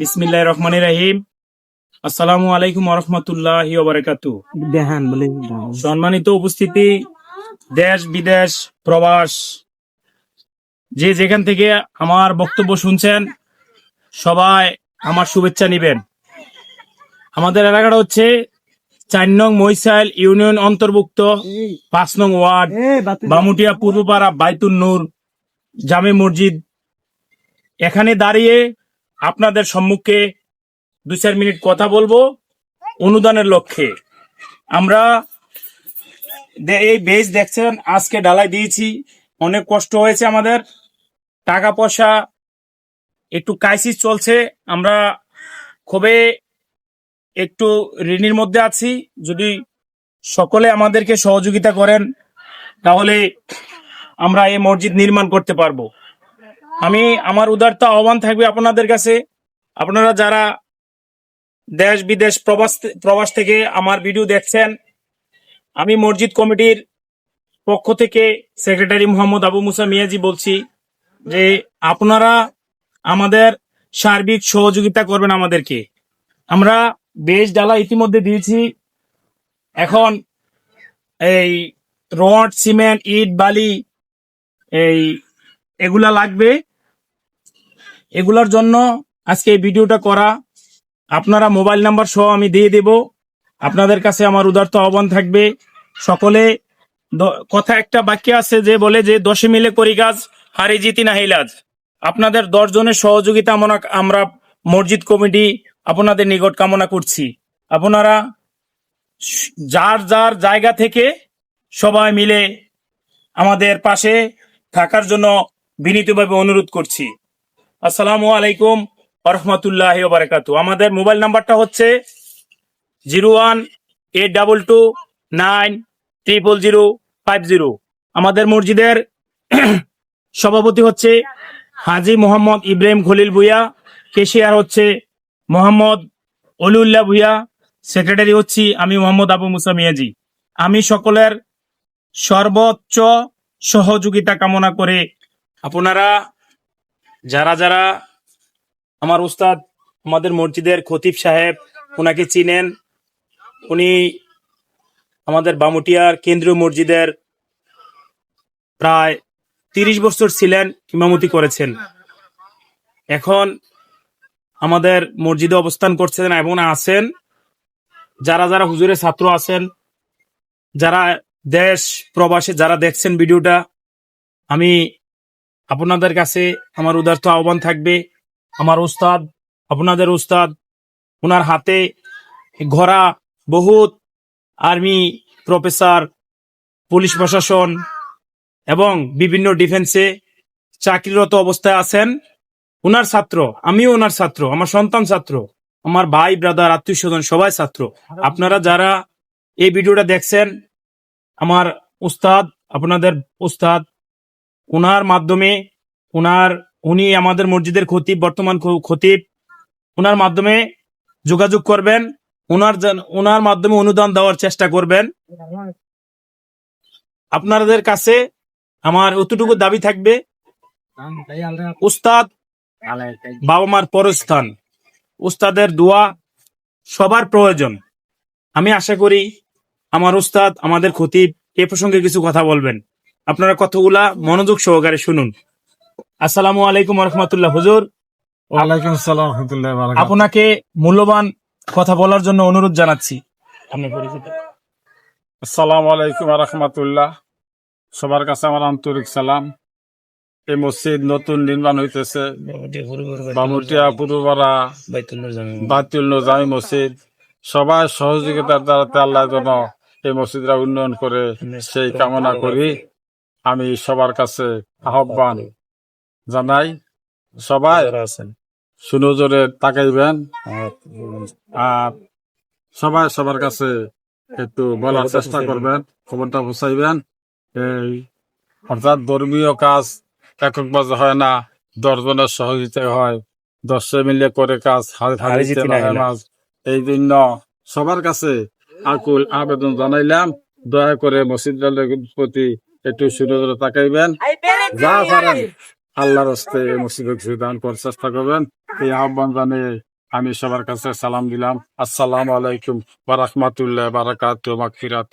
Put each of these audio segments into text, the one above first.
বিসমিল্লাহ রহমান রাহিম। আসসালামু আলাইকুম রহমতুল্লাহ সম্মানিত উপস্থিতি দেশ বিদেশ প্রবাস যে যেখান থেকে আমার বক্তব্য শুনছেন সবাই আমার শুভেচ্ছা নিবেন। আমাদের এলাকাটা হচ্ছে চার নং মহিষাইল ইউনিয়ন অন্তর্ভুক্ত পাঁচ নং ওয়ার্ড বামুটিয়া পূর্বপাড়া বাইতুল নূর জামে মসজিদ। এখানে দাঁড়িয়ে আপনাদের সম্মুখে দু চার মিনিট কথা বলব অনুদানের লক্ষ্যে। আমরা এই বেজ দেখছেন, আজকে ডালাই দিয়েছি। অনেক কষ্ট হয়েছে আমাদের। টাকা পয়সা একটু ক্রাইসিস চলছে। আমরা খুবই একটু ঋণের মধ্যে আছি। যদি সকলে আমাদেরকে সহযোগিতা করেন, তাহলে আমরা এই মসজিদ নির্মাণ করতে পারব। আমি আমার উদারতা আহ্বান থাকবে আপনাদের কাছে। আপনারা যারা দেশ বিদেশ প্রবাস প্রবাস থেকে আমার ভিডিও দেখছেন, আমি মসজিদ কমিটির পক্ষ থেকে সেক্রেটারি মোহাম্মদ আবু মুসা মিয়াজি বলছি যে আপনারা আমাদের সার্বিক সহযোগিতা করবেন আমাদেরকে। আমরা বেশ ডালা ইতিমধ্যে দিয়েছি। এখন এই রড, সিমেন্ট, ইট, বালি, এই এগুলা লাগবে। এগুলার জন্য আজকে এই ভিডিওটা করা। আপনারা মোবাইল নাম্বার সহ আমি দিয়ে দেব। আপনাদের কাছে আমার উদারত আহ্বান থাকবে। সকলে কথা একটা বাক্য আছে যে বলে যে, দশে মিলে করি কাজ হারি জিতি না হিলাজ আপনাদের দশ জনের সহযোগিতা আমরা মসজিদ কমিটি আপনাদের নিকট কামনা করছি। আপনারা যার যার জায়গা থেকে সবাই মিলে আমাদের পাশে থাকার জন্য বিনীতভাবে অনুরোধ করছি। আসসালামু আলাইকুম রহমতুল্লাহ বারাকাতু আমাদের মোবাইল নাম্বারটা হচ্ছে zero one eight double two nine triple zero five zero. আমাদের মসজিদের সভাপতি হচ্ছে হাজি মোহাম্মদ ইব্রাহিম খলিল ভুইয়া, কেশিয়ার হচ্ছে মোহাম্মদ অলিউল্লাহ ভুইয়া, সেক্রেটারি হচ্ছি আমি মোহাম্মদ আবু মুসা মিয়াজি। আমি সকলের সর্বোচ্চ সহযোগিতা কামনা করে আপনারা যারা যারা আমার উস্তাদ আমাদের মসজিদের খতিব সাহেব ওনাকে চিনেন, উনি আমাদের বামুটিয়ার কেন্দ্রীয় মসজিদের প্রায় তিরিশ বছর ছিলেন, ইমামতি করেছেন। এখন আমাদের মসজিদে অবস্থান করছেন এবং আছেন। যারা যারা হুজুরের ছাত্র আছেন, যারা দেশ প্রবাসে যারা দেখছেন ভিডিওটা, আমি আপনাদের কাছে আমার উদার্ত আহ্বান থাকবে। আমার উস্তাদ, আপনাদের উস্তাদ ওনার হাতে ঘোড়া বহুত আর্মি, প্রফেসর, পুলিশ প্রশাসন এবং বিভিন্ন ডিফেন্সে চাকরিরত অবস্থায় আছেন। ওনার ছাত্র, আমিও ওনার ছাত্র, আমার সন্তান ছাত্র, আমার ভাই ব্রাদার আত্মীয় স্বজন, সবাই ছাত্র। আপনারা যারা এই ভিডিওটা দেখছেন, আমার উস্তাদ, আপনাদের উস্তাদ ওনার মাধ্যমে ওনার উনি আমাদের মসজিদের খতিব, বর্তমান খতিব। ওনার মাধ্যমে যোগাযোগ করবেন ওনার ওনার মাধ্যমে অনুদান দেওয়ার চেষ্টা করবেন। আপনাদের কাছে আমার অতটুকু দাবি থাকবে। উস্তাদ বাবা মার পরস্থান। উস্তাদের দোয়া সবার প্রয়োজন। আমি আশা করি আমার উস্তাদ, আমাদের খতিব এ প্রসঙ্গে কিছু কথা বলবেন। আপনারা কথাগুলা মনোযোগ সহকারে শুনুন। আসসালামু আলাইকুম রহমতুল্লাহ হুজুর। ওয়ালাইকুম আসসালাম রহমতুল্লাহ আপনাকে মূল্যবান কথা বলার জন্য অনুরোধ জানাচ্ছি। আপনি পরিচিত? আসসালামু আলাইকুম রহমতুল্লাহ সবার কাছে আমার আন্তরিক সালাম। এই মসজিদ নতুন নির্মাণ হইতেছে। বামুটিয়া পুরুপাড়া বাতিল জামি মসজিদ। সবাই সহযোগিতার দ্বারা আল্লাহ যেন এই মসজিদরা উন্নয়ন করে সেই কামনা করি। আমি সবার কাছে আহ্বান জানাই সবাই সুনজরে তাকাইবেন। আর সবাই সবার কাছে একটু বলার চেষ্টা করবেন খবরটা পৌঁছাইবেন। এই অর্থাৎ ধর্মীয় কাজ এককভাবে হয় না দশজনের সহযোগিতা হয় দশে মিলে করে কাজ। এই জন্য সবার কাছে আকুল আবেদন জানাইলাম। দয়া করে মসজিদের প্রতি একটু সুনজরে তাকাইবেন। যা পারেন। আল্লাহর হস্তে এই মসজিদে কিছু দান করার চেষ্টা করবেন এই আহ্বান জানিয়ে আমি সবার কাছে সালাম দিলাম। আসসালামু আলাইকুম বারাহমাতুল্লাহ বারাকাত মাগফিরাত।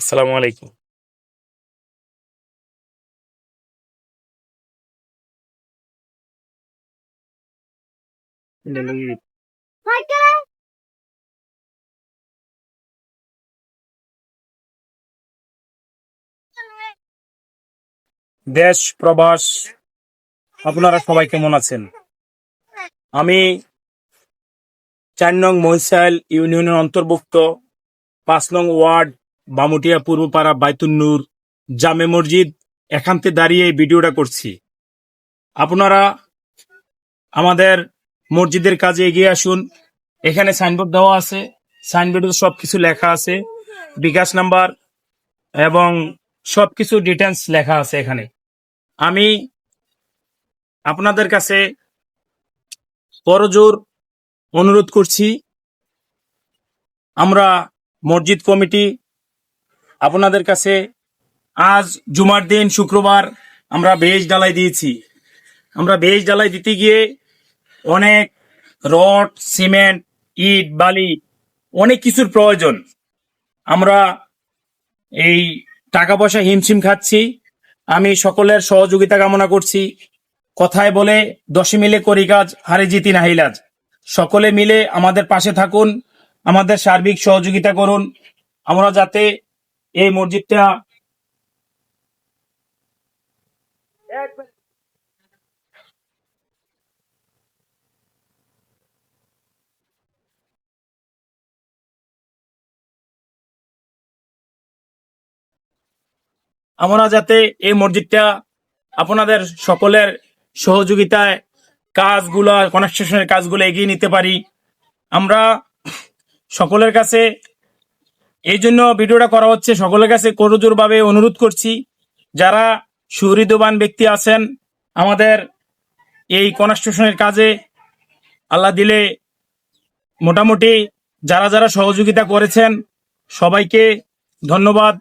আসসালামু আলাইকুম। দেশ, প্রবাস, আপনারা সবাই কেমন আছেন? আমি চার নং মহিষাইল ইউনিয়নের অন্তর্ভুক্ত পাঁচ নং ওয়ার্ড, বামুটিয়া, পূর্বপাড়া, বাইতুন্নুর জামে মসজিদ। এখানতে দাঁড়িয়ে এই ভিডিওটা করছি। আপনারা আমাদের মসজিদের কাজে এগিয়ে আসুন। এখানে সাইনবোর্ড দেওয়া আছে। সাইনবোর্ডে সবকিছু লেখা আছে। বিকাশ নাম্বার এবং সবকিছু ডিটেলস লেখা আছে এখানে। আমি আপনাদের কাছে করজোর অনুরোধ করছি, আমরা মসজিদ কমিটি আপনাদের কাছে আজ জুমার দিন শুক্রবার আমরা বেশ ডালাই দিয়েছি। আমরা বেশ ডালাই দিতে গিয়ে অনেক রড, সিমেন্ট, ইট, বালি, অনেক কিছুর প্রয়োজন। আমরা এই টাকা পয়সা হিমশিম খাচ্ছি। আমি সকলের সহযোগিতা কামনা করছি। কথায় বলে দশে মিলে করি কাজ, হারে জিতি নাহিলাজ সকলে মিলে আমাদের পাশে থাকুন, আমাদের সার্বিক সহযোগিতা করুন। আমরা যাতে এই মসজিদটা আমরা যাতে এই মসজিদটা আপনাদের সকলের সহযোগিতায় কাজগুলো কনস্ট্রাকশনের কাজগুলো এগিয়ে নিতে পারি। আমরা সকলের কাছে এই জন্য ভিডিওটা করা হচ্ছে, সকলের কাছে করজোরভাবে অনুরোধ করছি। যারা সুহৃদবান ব্যক্তি আছেন, আমাদের এই কনস্ট্রাকশনের কাজে আল্লাহ দিলে মোটামুটি যারা যারা সহযোগিতা করেছেন, সবাইকে ধন্যবাদ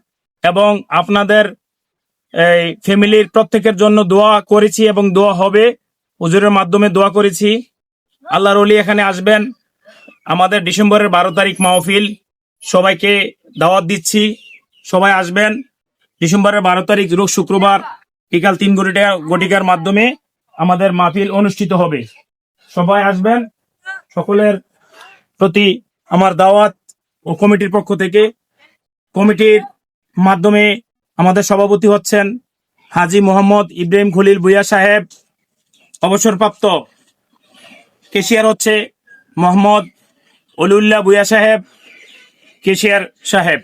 এবং আপনাদের এই ফ্যামিলির প্রত্যেকের জন্য দোয়া করেছি এবং দোয়া হবে। হুজুরের মাধ্যমে দোয়া করেছি। আল্লাহর অলি এখানে আসবেন। আমাদের ডিসেম্বরের বারো তারিখ মাহফিল। সবাইকে দাওয়াত দিচ্ছি। সবাই আসবেন। ডিসেম্বরের বারো তারিখ রোগ শুক্রবার বিকাল তিন গটিকা গটিকার মাধ্যমে আমাদের মাহফিল অনুষ্ঠিত হবে। সবাই আসবেন। সকলের প্রতি আমার দাওয়াত ও কমিটির পক্ষ থেকে। কমিটির মাধ্যমে আমাদের সভাপতি হচ্ছেন হাজি মোহাম্মদ ইব্রাহিম খলিল ভুইয়া সাহেব অবসরপ্রাপ্ত কেশিয়ার হচ্ছে মোহাম্মদ অলিউল্লাহ ভুইয়া সাহেব কেশিয়ার সাহেব।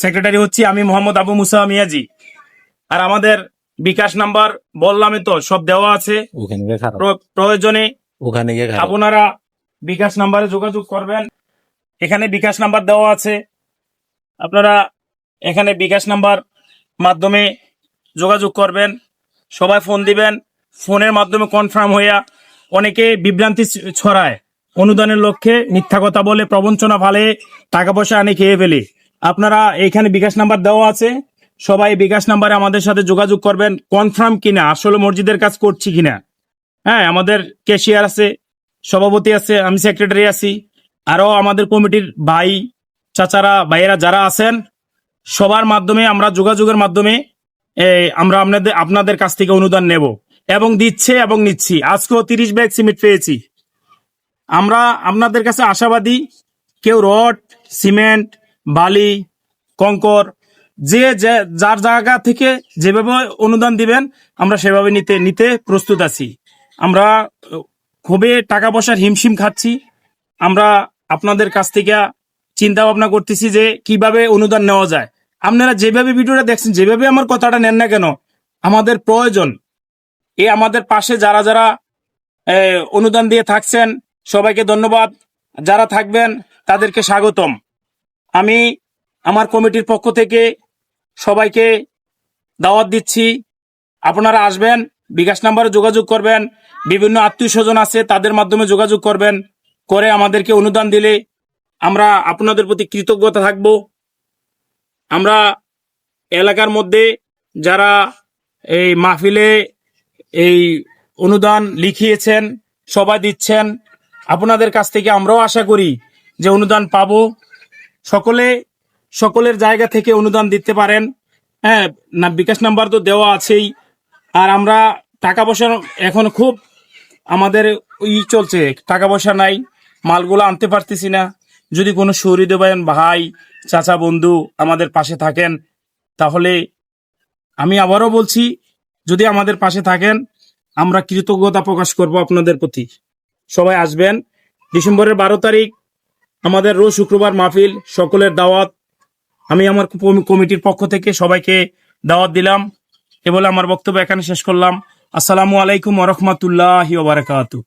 সেক্রেটারি হচ্ছি আমি মোহাম্মদ আবু মুসা মিয়াজি। আর আমাদের বিকাশ নাম্বার বললামই তো সব দেওয়া আছে। প্রয়োজনে ওখানে গিয়ে আপনারা বিকাশ নাম্বারে যোগাযোগ করবেন। এখানে বিকাশ নাম্বার দেওয়া আছে। আপনারা এখানে বিকাশ নাম্বার মাধ্যমে যোগাযোগ করবেন, সবাই ফোন দিবেন, ফোনের মাধ্যমে কনফার্ম হইয়া অনেকে বিভ্রান্তি ছড়ায়। অনুদানের লক্ষ্যে মিথ্যা কথা বলে প্রবঞ্চনা ফালে টাকা পয়সা আনে খেয়ে ফেলে। আপনারা এখানে বিকাশ নাম্বার দেওয়া আছে, সবাই বিকাশ নাম্বারে আমাদের সাথে যোগাযোগ করবেন কনফার্ম কিনা, আসলে মসজিদের কাজ করছি কিনা। হ্যাঁ আমাদের ক্যাশিয়ার আছে, সভাপতি আছে, আমি সেক্রেটারি আছি আরও আমাদের কমিটির ভাই, চাচারা, ভাইয়েরা যারা আছেন সবার মাধ্যমে, আমরা যোগাযোগের মাধ্যমে আমরা আপনাদের আপনাদের কাছ থেকে অনুদান নেব এবং দিচ্ছে এবং নিচ্ছি। আজকেও তিরিশ ব্যাগ সিমেন্ট পেয়েছি। আমরা আপনাদের কাছে আশাবাদী, কেউ রড, সিমেন্ট, বালি, কঙ্কর যে- যার জায়গা থেকে যেভাবে অনুদান দিবেন, আমরা সেভাবে নিতে নিতে প্রস্তুত আছি। আমরা খুবই টাকা পয়সার হিমশিম খাচ্ছি। আমরা আপনাদের কাছ থেকে চিন্তা ভাবনা করতেছি যে কীভাবে অনুদান নেওয়া যায়। আপনারা যেভাবে ভিডিওটা দেখছেন, যেভাবে আমার কথাটা নেন না কেন, আমাদের প্রয়োজন। এ আমাদের পাশে যারা যারা অনুদান দিয়ে থাকছেন, সবাইকে ধন্যবাদ। যারা থাকবেন, তাদেরকে স্বাগতম। আমি আমার কমিটির পক্ষ থেকে সবাইকে দাওয়াত দিচ্ছি। আপনারা আসবেন, বিকাশ নাম্বারে যোগাযোগ করবেন। বিভিন্ন আত্মীয় স্বজন আছে, তাদের মাধ্যমে যোগাযোগ করবেন। করে আমাদেরকে অনুদান দিলে আমরা আপনাদের প্রতি কৃতজ্ঞতা থাকব। আমরা এলাকার মধ্যে যারা এই মাহফিলে এই অনুদান লিখিয়েছেন সবাই দিচ্ছেন, আপনাদের কাছ থেকে আমরাও আশা করি যে অনুদান পাব। সকলে, সকলের জায়গা থেকে অনুদান দিতে পারেন। হ্যাঁ না, বিকাশ নাম্বার তো দেওয়া আছেই। আর আমরা টাকা পয়সা এখন খুব আমাদের ই চলছে, টাকা পয়সা নাই, মালগুলো আনতে পারতেছি না। যদি কোনো শহীদ ভাই, চাচা, বন্ধু আমাদের পাশে থাকেন, তাহলে আমি আবারও বলছি, যদি আমাদের পাশে থাকেন, আমরা কৃতজ্ঞতা প্রকাশ করব আপনাদের প্রতি। সবাই আসবেন। ডিসেম্বরের বারো তারিখ, আমাদের রোজ শুক্রবার মাহফিল, সকলের দাওয়াত। আমি আমার কমি- কমিটির পক্ষ থেকে সবাইকে দাওয়াত দিলাম। এ বলে আমার বক্তব্য এখানে শেষ করলাম। আসসালামু আলাইকুম ওরহমতুল্লাহ বারাকাতু